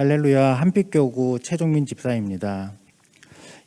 할렐루야 한빛교구 최종민 집사입니다.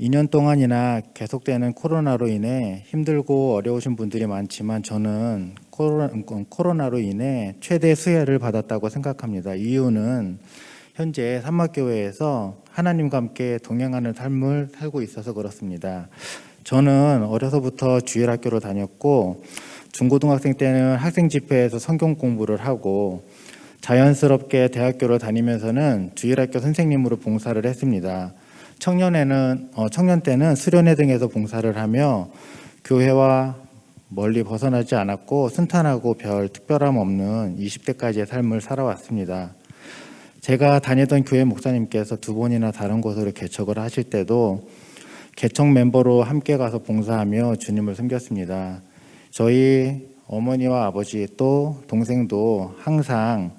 2년 동안이나 계속되는 코로나로 인해 힘들고 어려우신 분들이 많지만 저는 코로나, 코로나 로 인해 최대 수혜를 받았다고 생각합니다. 이유는 현재 삼막교회에서 하나님과 함께 동행하는 삶을 살고 있어서 그렇습니다. 저는 어려서부터 주일학교로 다녔고 중고등학생 때는 학생 집회에서 성경 공부를 하고 자연스럽게 대학교를 다니면서는 주일학교 선생님으로 봉사를 했습니다. 청년에는 어, 청년 때는 수련회 등에서 봉사를 하며 교회와 멀리 벗어나지 않았고 순탄하고 별 특별함 없는 20대까지의 삶을 살아왔습니다. 제가 다니던 교회 목사님께서 두 번이나 다른 곳으로 개척을 하실 때도 개척 멤버로 함께 가서 봉사하며 주님을 섬겼습니다. 저희 어머니와 아버지 또 동생도 항상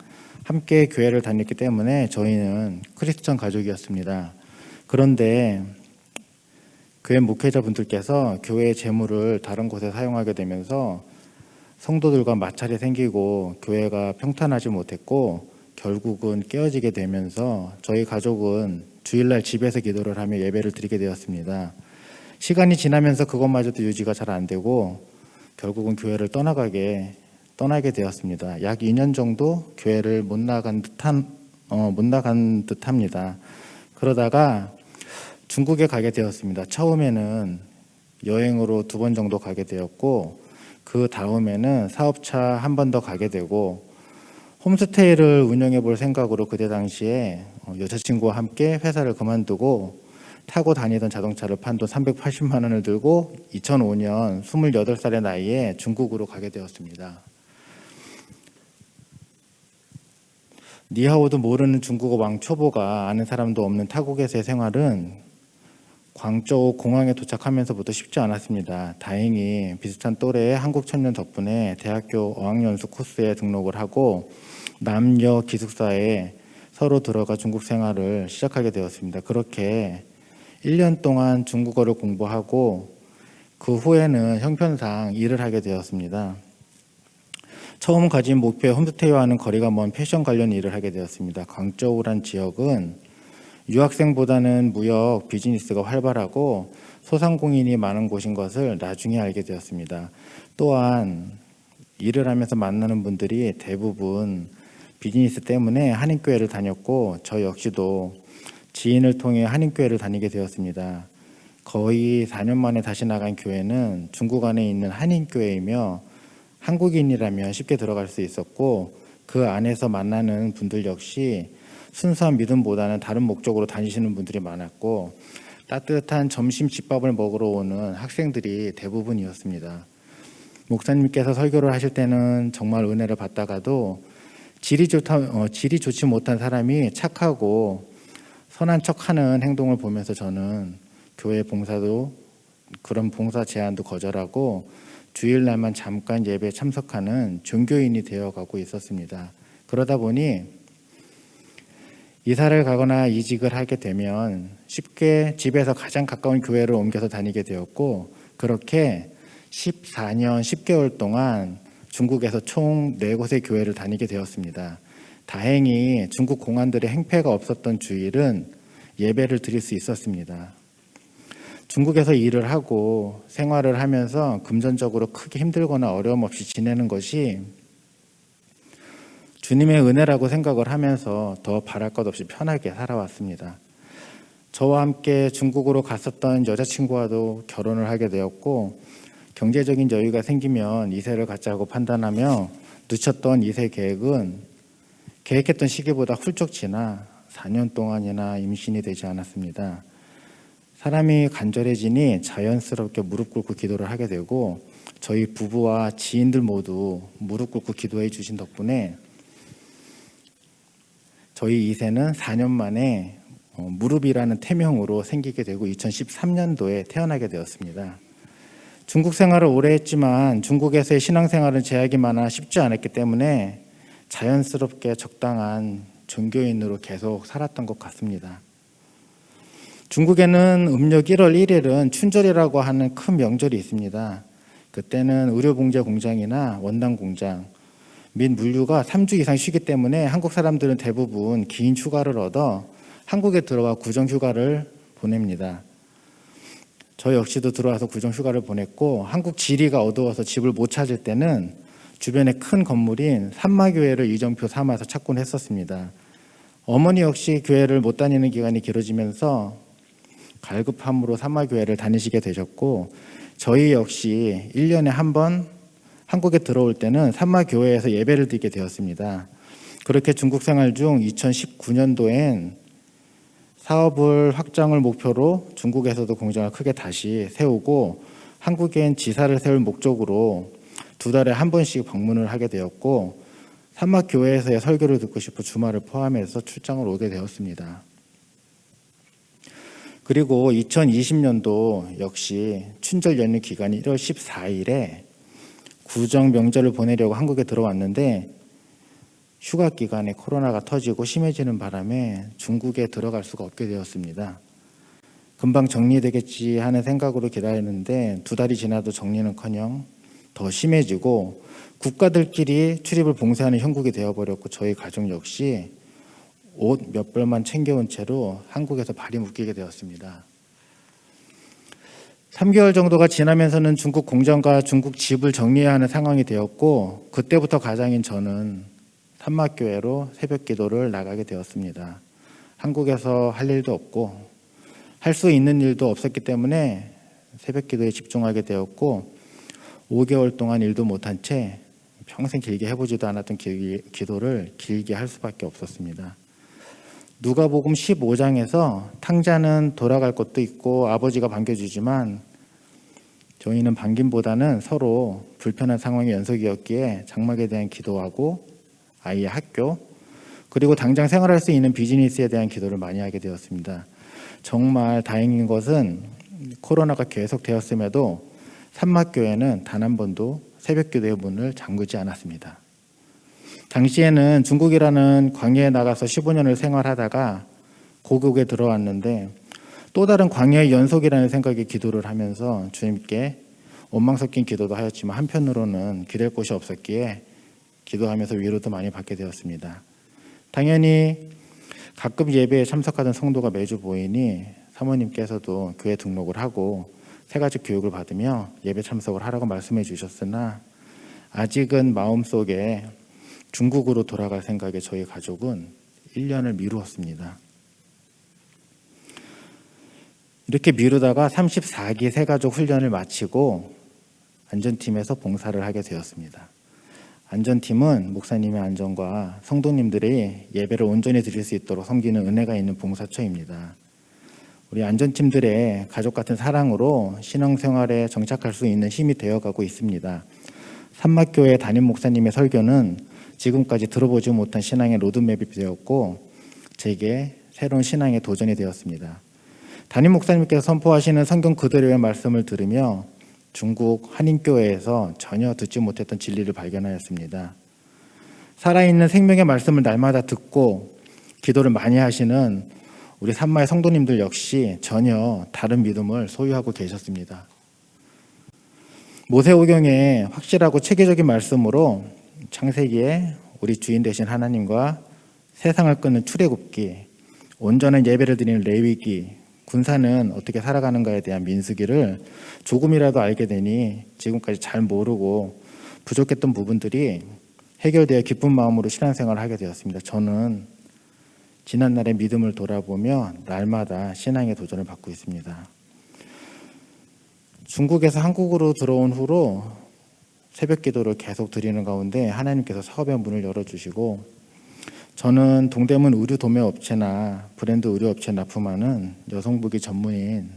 함께 교회를 다녔기 때문에 저희는 크리스천 가족이었습니다. 그런데 교회 목회자분들께서 교회의 재물을 다른 곳에 사용하게 되면서 성도들과 마찰이 생기고 교회가 평탄하지 못했고 결국은 깨어지게 되면서 저희 가족은 주일날 집에서 기도를 하며 예배를 드리게 되었습니다. 시간이 지나면서 그것마저도 유지가 잘 안 되고 결국은 교회를 떠나가게 떠나게 되었습니다. 약 2년 정도 교회를 못 나간 듯한 어, 못 나간 듯합니다. 그러다가 중국에 가게 되었습니다. 처음에는 여행으로 두 번 정도 가게 되었고 그 다음에는 사업차 한 번 더 가게 되고 홈스테이를 운영해 볼 생각으로 그때 당시에 어, 여자친구와 함께 회사를 그만두고 타고 다니던 자동차를 판 돈 380만 원을 들고 2005년 28살의 나이에 중국으로 가게 되었습니다. 니하오도 모르는 중국어 왕초보가 아는 사람도 없는 타국에서의 생활은 광저우 공항에 도착하면서부터 쉽지 않았습니다. 다행히 비슷한 또래의 한국 청년 덕분에 대학교 어학연수 코스에 등록을 하고 남녀 기숙사에 서로 들어가 중국 생활을 시작하게 되었습니다. 그렇게 1년 동안 중국어를 공부하고 그 후에는 형편상 일을 하게 되었습니다. 처음 가진 목표의 홈스테이와는 거리가 먼 패션 관련 일을 하게 되었습니다. 광저우란 지역은 유학생보다는 무역 비즈니스가 활발하고 소상공인이 많은 곳인 것을 나중에 알게 되었습니다. 또한 일을 하면서 만나는 분들이 대부분 비즈니스 때문에 한인교회를 다녔고 저 역시도 지인을 통해 한인교회를 다니게 되었습니다. 거의 4년 만에 다시 나간 교회는 중국 안에 있는 한인교회이며 한국인이라면 쉽게 들어갈 수 있었고 그 안에서 만나는 분들 역시 순수한 믿음보다는 다른 목적으로 다니시는 분들이 많았고 따뜻한 점심 집밥을 먹으러 오는 학생들이 대부분이었습니다. 목사님께서 설교를 하실 때는 정말 은혜를 받다가도 질이 좋다, 어, 질이 좋지 못한 사람이 착하고 선한 척하는 행동을 보면서 저는 교회 봉사도 그런 봉사 제안도 거절하고 주일날만 잠깐 예배에 참석하는 종교인이 되어가고 있었습니다. 그러다 보니 이사를 가거나 이직을 하게 되면 쉽게 집에서 가장 가까운 교회를 옮겨서 다니게 되었고 그렇게 14년 10개월 동안 중국에서 총 4곳의 교회를 다니게 되었습니다. 다행히 중국 공안들의 행패가 없었던 주일은 예배를 드릴 수 있었습니다. 중국에서 일을 하고 생활을 하면서 금전적으로 크게 힘들거나 어려움 없이 지내는 것이 주님의 은혜라고 생각을 하면서 더 바랄 것 없이 편하게 살아왔습니다. 저와 함께 중국으로 갔었던 여자친구와도 결혼을 하게 되었고 경제적인 여유가 생기면 이세를 갖자고 판단하며 늦췄던 이세 계획은 계획했던 시기보다 훌쩍 지나 4년 동안이나 임신이 되지 않았습니다. 사람이 간절해지니 자연스럽게 무릎 꿇고 기도를 하게 되고 저희 부부와 지인들 모두 무릎 꿇고 기도해 주신 덕분에 저희 이세는 4년 만에 어, 무릎이라는 태명으로 생기게 되고 2013년도에 태어나게 되었습니다. 중국 생활을 오래 했지만 중국에서의 신앙생활은 제약이 많아 쉽지 않았기 때문에 자연스럽게 적당한 종교인으로 계속 살았던 것 같습니다. 중국에는 음력 1월 1일은 춘절이라고 하는 큰 명절이 있습니다. 그때는 의료봉제 공장이나 원단 공장, 및 물류가 3주 이상 쉬기 때문에 한국 사람들은 대부분 긴 휴가를 얻어 한국에 들어와 구정 휴가를 보냅니다. 저 역시도 들어와서 구정 휴가를 보냈고 한국 지리가 어두워서 집을 못 찾을 때는 주변에 큰 건물인 산마교회를 이정표 삼아서 찾곤 했었습니다. 어머니 역시 교회를 못 다니는 기간이 길어지면서 갈급함으로 산마교회를 다니시게 되셨고 저희 역시 1년에 한 번 한국에 들어올 때는 산마교회에서 예배를 드리게 되었습니다. 그렇게 중국 생활 중 2019년도엔 사업을 확장을 목표로 중국에서도 공장을 크게 다시 세우고 한국엔 지사를 세울 목적으로 두 달에 한 번씩 방문을 하게 되었고 산막교회에서의 설교를 듣고 싶어 주말을 포함해서 출장을 오게 되었습니다. 그리고 2020년도 역시 춘절 연휴 기간이 1월 14일에 구정 명절을 보내려고 한국에 들어왔는데 휴가 기간에 코로나가 터지고 심해지는 바람에 중국에 들어갈 수가 없게 되었습니다. 금방 정리되겠지 하는 생각으로 기다렸는데 두 달이 지나도 정리는커녕 더 심해지고 국가들끼리 출입을 봉쇄하는 형국이 되어버렸고 저희 가족 역시 옷 몇 벌만 챙겨온 채로 한국에서 발이 묶이게 되었습니다. 3개월 정도가 지나면서는 중국 공장과 중국 집을 정리해야 하는 상황이 되었고 그때부터 가장인 저는 산막교회로 새벽 기도를 나가게 되었습니다. 한국에서 할 일도 없고 할 수 있는 일도 없었기 때문에 새벽 기도에 집중하게 되었고 5개월 동안 일도 못한 채 평생 길게 해보지도 않았던 기, 기도를 길게 할 수밖에 없었습니다. 누가복음 15장에서 탕자는 돌아갈 것도 있고 아버지가 반겨주지만 저희는 반김보다는 서로 불편한 상황의 연속이었기에 장막에 대한 기도하고 아이의 학교 그리고 당장 생활할 수 있는 비즈니스에 대한 기도를 많이 하게 되었습니다. 정말 다행인 것은 코로나가 계속되었음에도 산막교회는 단 한 번도 새벽 기도의 문을 잠그지 않았습니다. 당시에는 중국이라는 광야에 나가서 15년을 생활하다가 고국에 들어왔는데 또 다른 광야의 연속이라는 생각에 기도를 하면서 주님께 원망 섞인 기도도 하였지만 한편으로는 기댈 곳이 없었기에 기도하면서 위로도 많이 받게 되었습니다. 당연히 가끔 예배에 참석하던 성도가 매주 보이니 사모님께서도 교회 등록을 하고 세 가지 교육을 받으며 예배 참석을 하라고 말씀해 주셨으나 아직은 마음속에 중국으로 돌아갈 생각에 저희 가족은 1년을 미루었습니다. 이렇게 미루다가 34기 새가족 훈련을 마치고 안전팀에서 봉사를 하게 되었습니다. 안전팀은 목사님의 안전과 성도님들이 예배를 온전히 드릴 수 있도록 섬기는 은혜가 있는 봉사처입니다. 우리 안전팀들의 가족 같은 사랑으로 신앙생활에 정착할 수 있는 힘이 되어가고 있습니다. 산막교회 담임 목사님의 설교는 지금까지 들어보지 못한 신앙의 로드맵이 되었고 제게 새로운 신앙의 도전이 되었습니다. 담임 목사님께서 선포하시는 성경 그대로의 말씀을 들으며 중국 한인교회에서 전혀 듣지 못했던 진리를 발견하였습니다. 살아있는 생명의 말씀을 날마다 듣고 기도를 많이 하시는 우리 산마의 성도님들 역시 전혀 다른 믿음을 소유하고 계셨습니다. 모세오경의 확실하고 체계적인 말씀으로 창세기에 우리 주인 되신 하나님과 세상을 끊는 출애굽기, 온전한 예배를 드리는 레위기, 군사는 어떻게 살아가는가에 대한 민수기를 조금이라도 알게 되니 지금까지 잘 모르고 부족했던 부분들이 해결되어 기쁜 마음으로 신앙생활을 하게 되었습니다. 저는 지난날의 믿음을 돌아보며 날마다 신앙의 도전을 받고 있습니다. 중국에서 한국으로 들어온 후로 새벽 기도를 계속 드리는 가운데 하나님께서 사업의 문을 열어주시고 저는 동대문 의류 도매 업체나 브랜드 의류 업체 납품하는 여성복이 전문인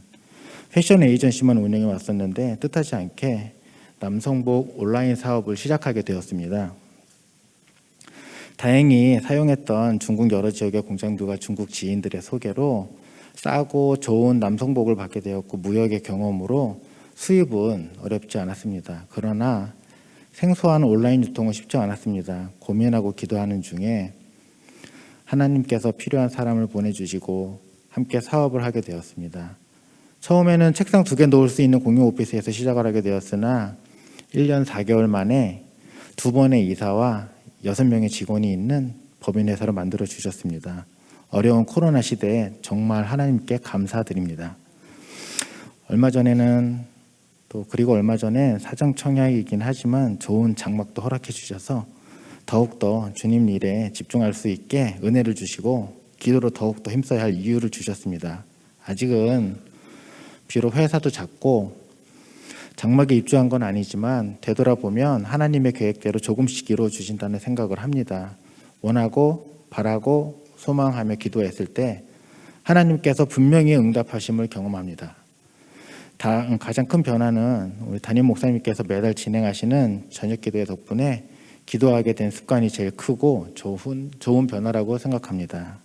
패션 에이전시만 운영해 왔었는데 뜻하지 않게 남성복 온라인 사업을 시작하게 되었습니다. 다행히 사용했던 중국 여러 지역의 공장들과 중국 지인들의 소개로 싸고 좋은 남성복을 받게 되었고 무역의 경험으로 수입은 어렵지 않았습니다. 그러나 생소한 온라인 유통은 쉽지 않았습니다. 고민하고 기도하는 중에 하나님께서 필요한 사람을 보내주시고 함께 사업을 하게 되었습니다. 처음에는 책상 두 개 놓을 수 있는 공용 오피스에서 시작을 하게 되었으나 1년 4개월 만에 두 번의 이사와 여섯 명의 직원이 있는 법인회사로 만들어 주셨습니다. 어려운 코로나 시대에 정말 하나님께 감사드립니다. 얼마 전에는 또 그리고 얼마 전에 사정 청약이긴 하지만 좋은 장막도 허락해 주셔서 더욱더 주님 일에 집중할 수 있게 은혜를 주시고 기도로 더욱더 힘써야 할 이유를 주셨습니다. 아직은 비록 회사도 작고 장막에 입주한 건 아니지만 되돌아보면 하나님의 계획대로 조금씩 이루어 주신다는 생각을 합니다. 원하고 바라고 소망하며 기도했을 때 하나님께서 분명히 응답하심을 경험합니다. 다, 가장 큰 변화는 우리 담임 목사님께서 매달 진행하시는 저녁 기도의 덕분에 기도하게 된 습관이 제일 크고 좋은, 좋은 변화라고 생각합니다.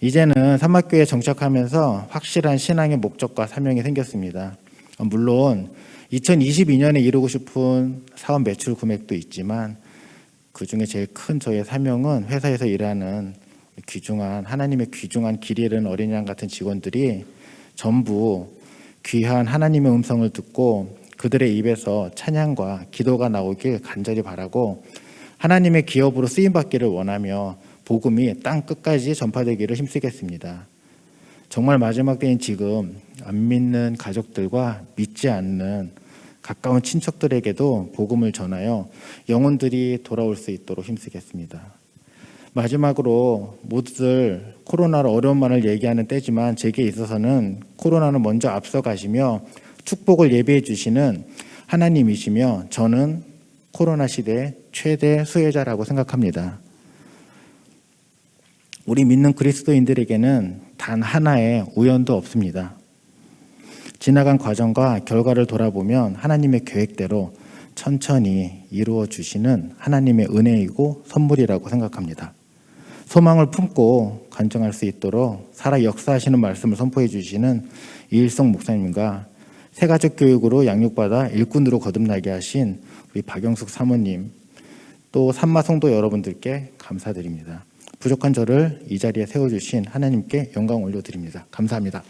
이제는 삼막교에 정착하면서 확실한 신앙의 목적과 사명이 생겼습니다. 물론 2022년에 이루고 싶은 사업 매출 금액도 있지만 그 중에 제일 큰 저의 사명은 회사에서 일하는 귀중한 하나님의 귀중한 길 잃은 어린 양 같은 직원들이 전부 귀한 하나님의 음성을 듣고 그들의 입에서 찬양과 기도가 나오길 간절히 바라고 하나님의 기업으로 쓰임 받기를 원하며 복음이 땅 끝까지 전파되기를 힘쓰겠습니다. 정말 마지막 때인 지금 안 믿는 가족들과 믿지 않는 가까운 친척들에게도 복음을 전하여 영혼들이 돌아올 수 있도록 힘쓰겠습니다. 마지막으로 모두들 코로나로 어려운 말을 얘기하는 때지만 제게 있어서는 코로나는 먼저 앞서가시며 축복을 예비해 주시는 하나님이시며 저는 코로나 시대 최대 수혜자라고 생각합니다. 우리 믿는 그리스도인들에게는 단 하나의 우연도 없습니다. 지나간 과정과 결과를 돌아보면 하나님의 계획대로 천천히 이루어 주시는 하나님의 은혜이고 선물이라고 생각합니다. 소망을 품고 간증할 수 있도록 살아 역사하시는 말씀을 선포해 주시는 이일성 목사님과 새가족 교육으로 양육받아 일꾼으로 거듭나게 하신 우리 박영숙 사모님 또 산마성도 여러분들께 감사드립니다. 부족한 저를 이 자리에 세워주신 하나님께 영광 올려드립니다. 감사합니다.